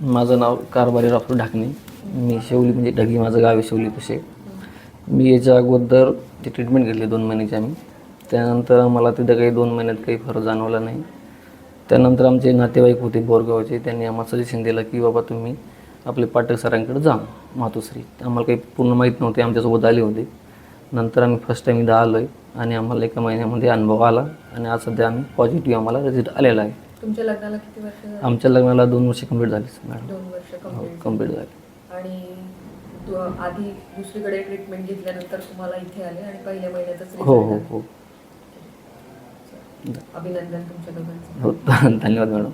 माझं नाव कारभारी डॉक्टर ढाकणे. मी शेवली म्हणजे ढगी माझं गाव आहे शेवली तसे मी याच्या अगोदर ते ट्रीटमेंट घेतली दोन महिन्याची आम्ही. त्यानंतर आम्हाला तिथं काही दोन महिन्यात काही फरक जाणवला नाही. त्यानंतर आमचे नातेवाईक होते बोरगावचे त्यांनी आम्हाला सजेशन दिलं की बाबा तुम्ही आपले पाठक सरांकडे जा मातोश्री. आम्हाला काही पूर्ण माहीत नव्हते आमच्यासोबत आले होते. नंतर आम्ही फर्स्ट टाईम इथं आलो आहे आणि आम्हाला एका महिन्यामध्ये अनुभव आला आणि आज सध्या आम्ही पॉझिटिव्ह आम्हाला रिझल्ट आलेला आहे. तुमच्या लग्नाला किती वर्ष झाली? आमच्या लग्नाला दोन वर्ष कंप्लीट झालीच मॅडम. दोन वर्ष हो कंप्लीट कंप्लीट झाली. आणि आधी दुसरीकडे ट्रीटमेंट घेतल्यानंतर तुम्हाला इथे आले आणि पहिल्या महिन्यातच हो result हो आले. हो. अभिनंदन तुमच्या दोघांचं. हो धन्यवाद मॅडम.